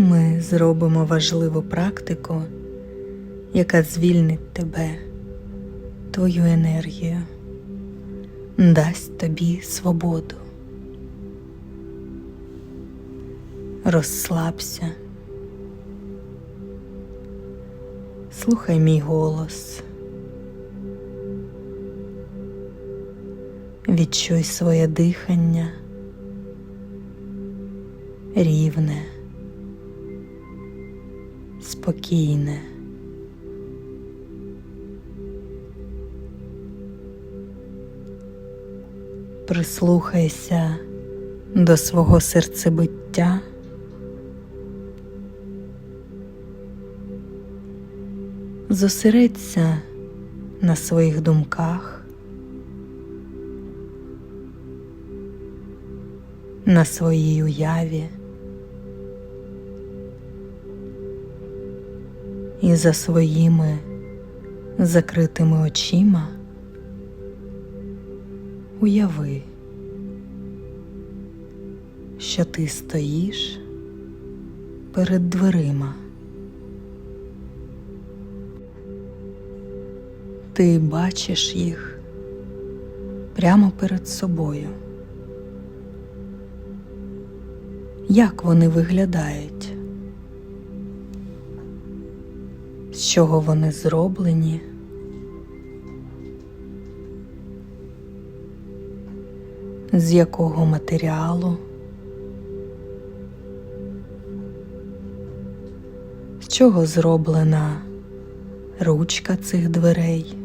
Ми зробимо важливу практику, яка звільнить тебе, твою енергію, дасть тобі свободу. Розслабся. Слухай мій голос. Відчуй своє дихання рівне, спокійне. Прислухайся до свого серцебиття. Зосередься на своїх думках, на своїй уяві і за своїми закритими очима уяви, що ти стоїш перед дверима. Ти бачиш їх прямо перед собою. Як вони виглядають? Чого вони зроблені? З якого матеріалу? З чого зроблена ручка цих дверей?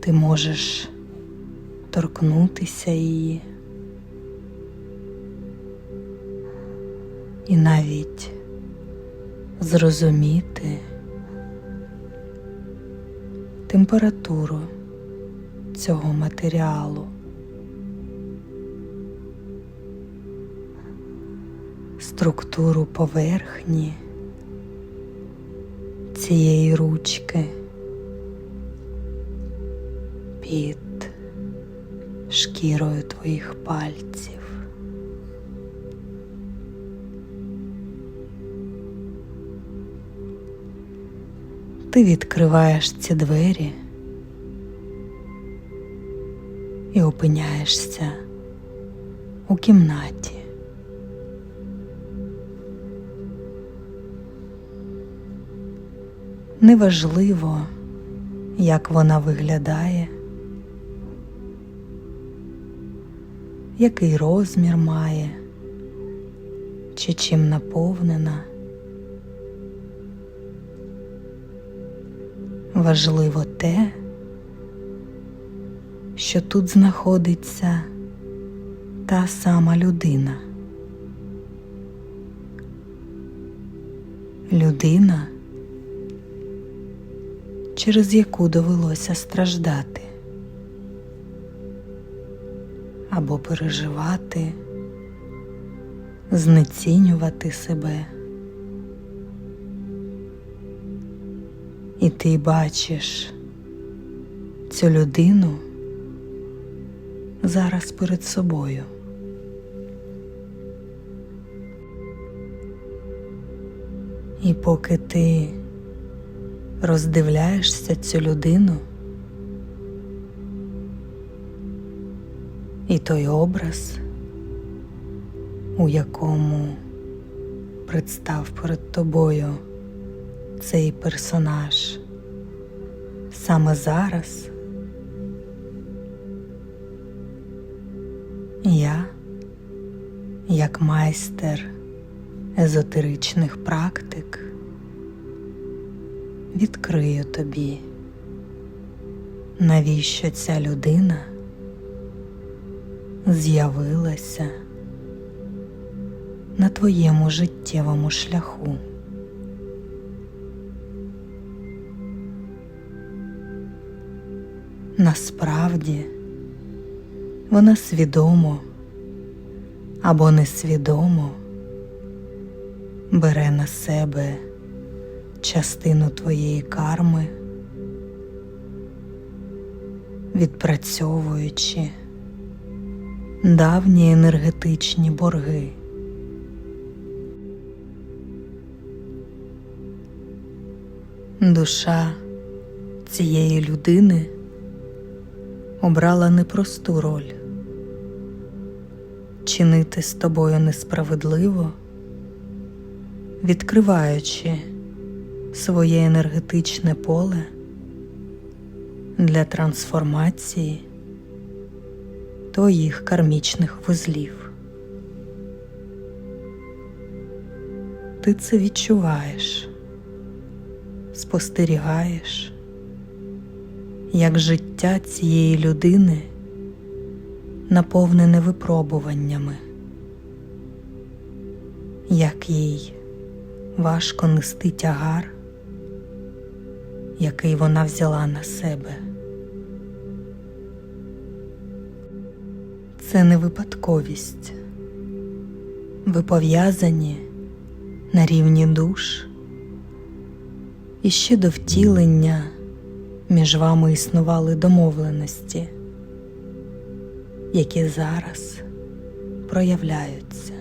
Ти можеш торкнутися її і навіть зрозуміти температуру цього матеріалу, структуру поверхні цієї ручки під шкірою твоїх пальців. Ти відкриваєш ці двері і опиняєшся у кімнаті. Неважливо, як вона виглядає, який розмір має, чи чим наповнена. Важливо те, що тут знаходиться та сама людина. Людина, через яку довелося страждати або переживати, знецінювати себе. І ти бачиш цю людину зараз перед собою. І поки ти роздивляєшся цю людину і той образ, у якому представ перед тобою цей персонаж саме зараз я, як майстер езотеричних практик, відкрию тобі, навіщо ця людина з'явилася на твоєму життєвому шляху. Насправді вона свідомо або несвідомо бере на себе частину твоєї карми, відпрацьовуючи давні енергетичні борги. Душа цієї людини обрала непросту роль чинити з тобою несправедливо, відкриваючи своє енергетичне поле для трансформації твоїх кармічних вузлів. Ти це відчуваєш, спостерігаєш, як життя цієї людини наповнене випробуваннями, як їй важко нести тягар, який вона взяла на себе. Це не випадковість. Ви пов'язані на рівні душ, і ще до втілення між вами існували домовленості, які зараз проявляються.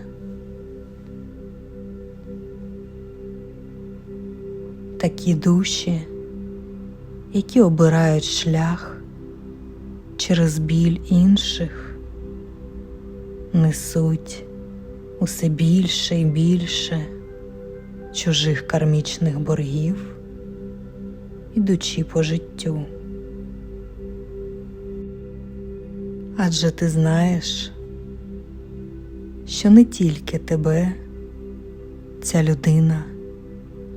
Такі душі, які обирають шлях через біль інших, несуть усе більше і більше чужих кармічних боргів, ідучи по життю. Адже ти знаєш, що не тільки тебе ця людина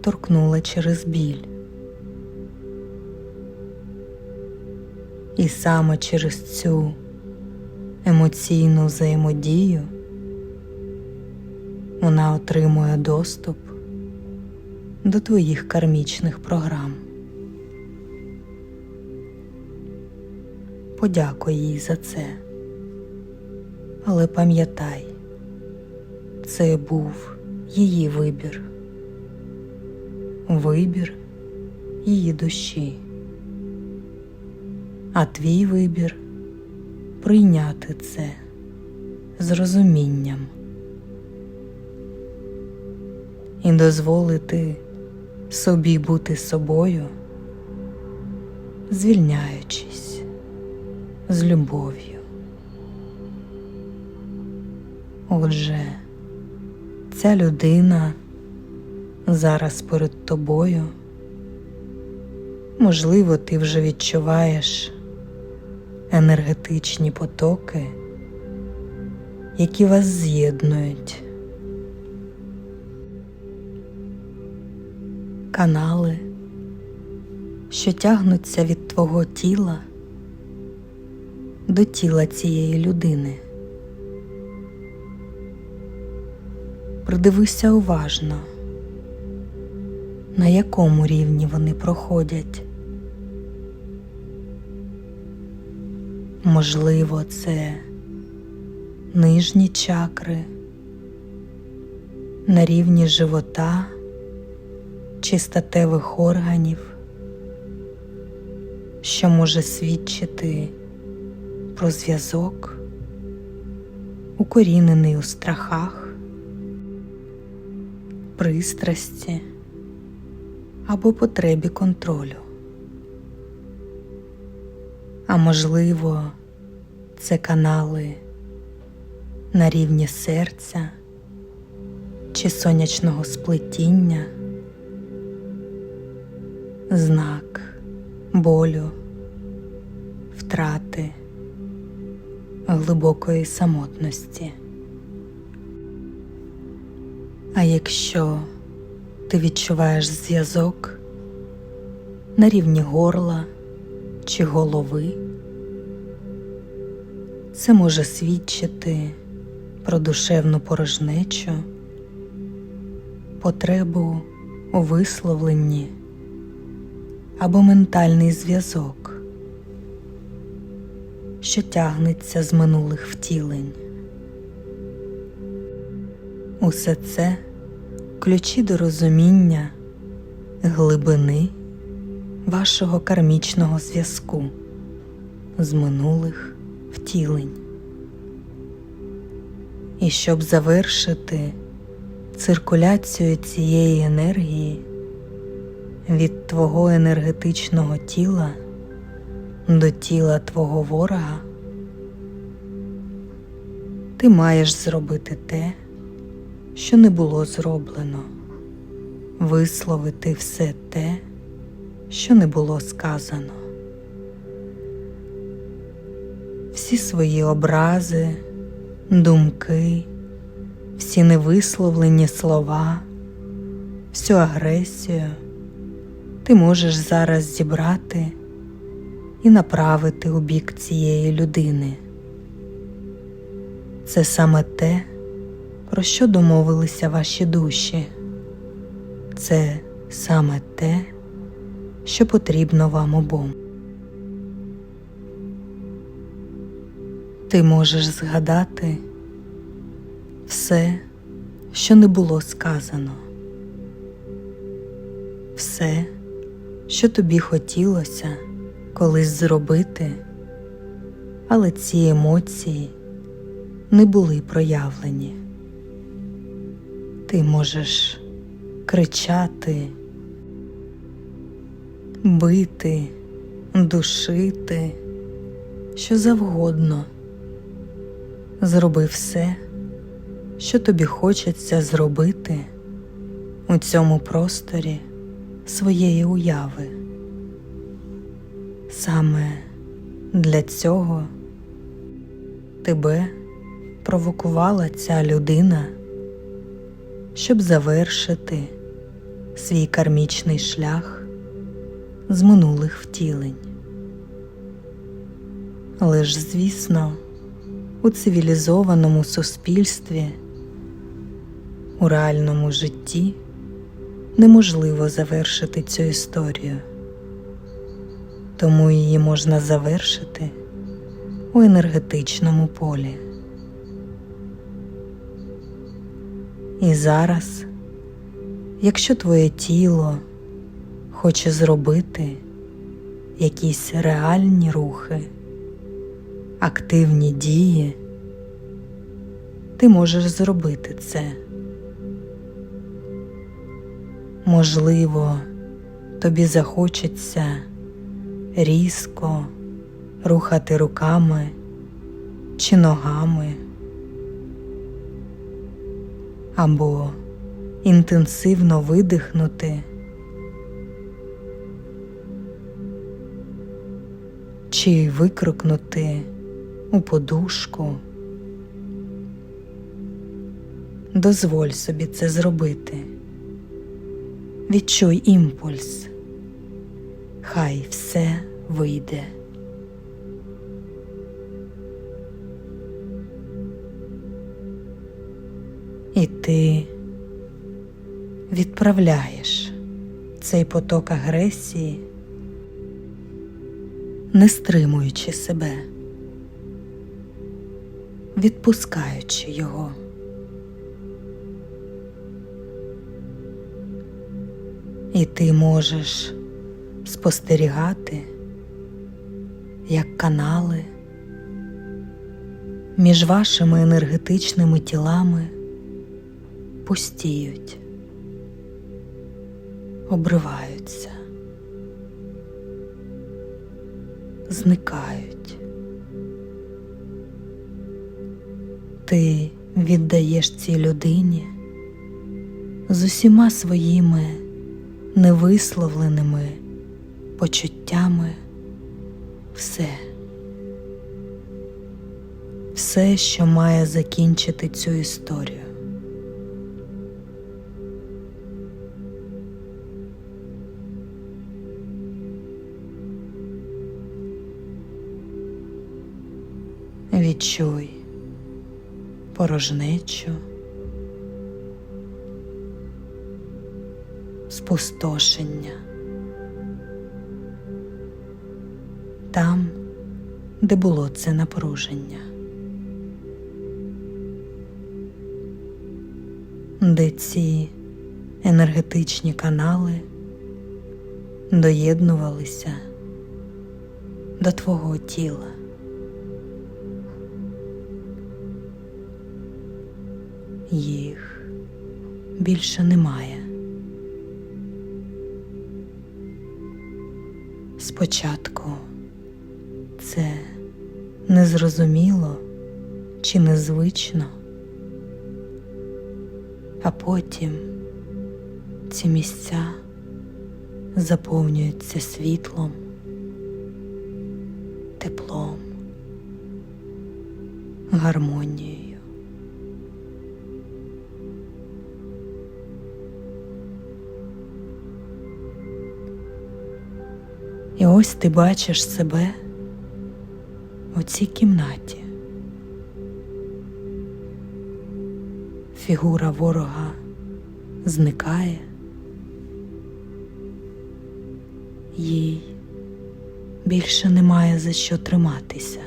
торкнула через біль. І саме через цю емоційну взаємодію вона отримує доступ до твоїх кармічних програм. Подякуй їй за це, але пам'ятай, це був її вибір, вибір її душі, а твій вибір прийняти це з розумінням. І дозволити собі бути собою, звільняючись з любов'ю. Отже, ця людина зараз перед тобою, можливо, ти вже відчуваєш енергетичні потоки, які вас з'єднують. Канали, що тягнуться від твого тіла до тіла цієї людини. Придивися уважно, на якому рівні вони проходять. Можливо, це нижні чакри на рівні живота чи статевих органів, що може свідчити про зв'язок, укорінений у страхах, пристрасті або потребі контролю. А можливо, це канали на рівні серця чи сонячного сплетіння, знак болю, втрати, глибокої самотності. А якщо ти відчуваєш зв'язок на рівні горла чи голови, це може свідчити про душевну порожнечу, потребу у висловленні або ментальний зв'язок, що тягнеться з минулих втілень. Усе це ключі до розуміння глибини вашого кармічного зв'язку з минулих втілень. І щоб завершити циркуляцію цієї енергії від твого енергетичного тіла до тіла твого ворога, ти маєш зробити те, що не було зроблено, висловити все те, що не було сказано. Всі свої образи, думки, всі невисловлені слова, всю агресію ти можеш зараз зібрати і направити у бік цієї людини. Це саме те, про що домовилися ваші душі. Це саме те, що потрібно вам обом. Ти можеш згадати все, що не було сказано, все, що тобі хотілося колись зробити, але ці емоції не були проявлені. Ти можеш кричати, бити, душити, що завгодно. Зроби все, що тобі хочеться зробити у цьому просторі своєї уяви. Саме для цього тебе провокувала ця людина, щоб завершити свій кармічний шлях з минулих втілень. Але ж, звісно, у цивілізованому суспільстві, у реальному житті неможливо завершити цю історію, тому її можна завершити у енергетичному полі. І зараз, якщо твоє тіло хоче зробити якісь реальні рухи, активні дії, ти можеш зробити це. Можливо, тобі захочеться різко рухати руками чи ногами, або інтенсивно видихнути. Чи викрикнути у подушку. Дозволь собі це зробити. Відчуй імпульс. Хай все вийде. І ти відправляєш цей поток агресії, не стримуючи себе, відпускаючи його. І ти можеш спостерігати, як канали між вашими енергетичними тілами пустіють, обриваються, зникають. Ти віддаєш цій людині з усіма своїми невисловленими почуттями все, все, що має закінчити цю історію. Відчуй порожнечу, спустошення там, де було це напруження, де ці енергетичні канали доєднувалися до твого тіла. їх більше немає. Спочатку це незрозуміло чи незвично, а потім ці місця заповнюються світлом, теплом, гармонією. І ось ти бачиш себе у цій кімнаті. Фігура ворога зникає, їй більше немає за що триматися.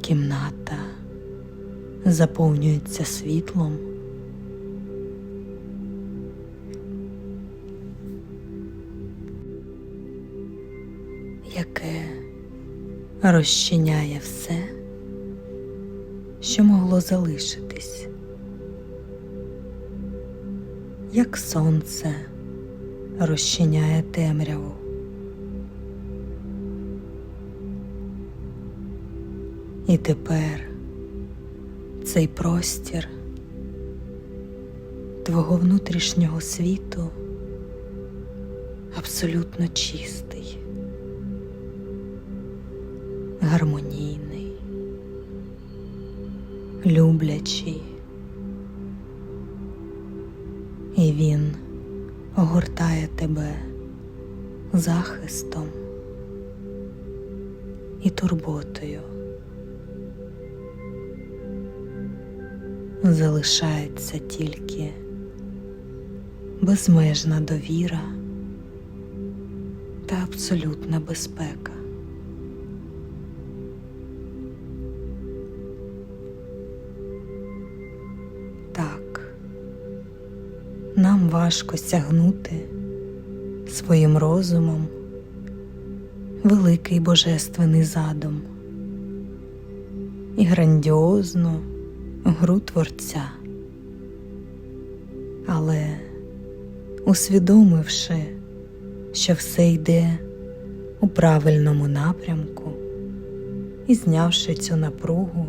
Кімната заповнюється світлом. Яке розчиняє все, що могло залишитись, як сонце розчиняє темряву. І тепер цей простір твого внутрішнього світу абсолютно чистий гармонійний, люблячий, і він огортає тебе захистом і турботою. Залишається тільки безмежна довіра та абсолютна безпека. Нам важко сягнути своїм розумом великий божественний задум і грандіозну гру Творця. Але усвідомивши, що все йде у правильному напрямку і знявши цю напругу,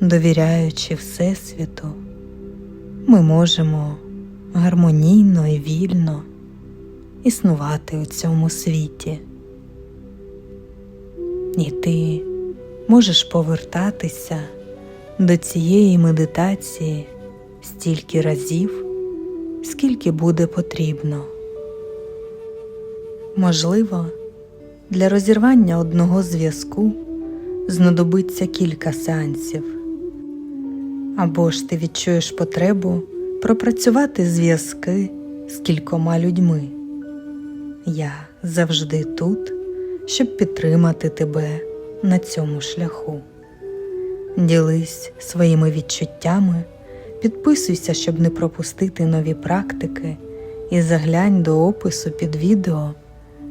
довіряючи Всесвіту, ми можемо гармонійно і вільно існувати у цьому світі. І ти можеш повертатися до цієї медитації стільки разів, скільки буде потрібно. Можливо, для розірвання одного зв'язку знадобиться кілька сеансів, або ж ти відчуєш потребу пропрацювати зв'язки з кількома людьми. Я завжди тут, щоб підтримати тебе на цьому шляху. Ділись своїми відчуттями, підписуйся, щоб не пропустити нові практики, і заглянь до опису під відео.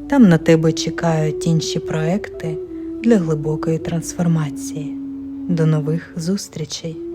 Там на тебе чекають інші проекти для глибокої трансформації. До нових зустрічей!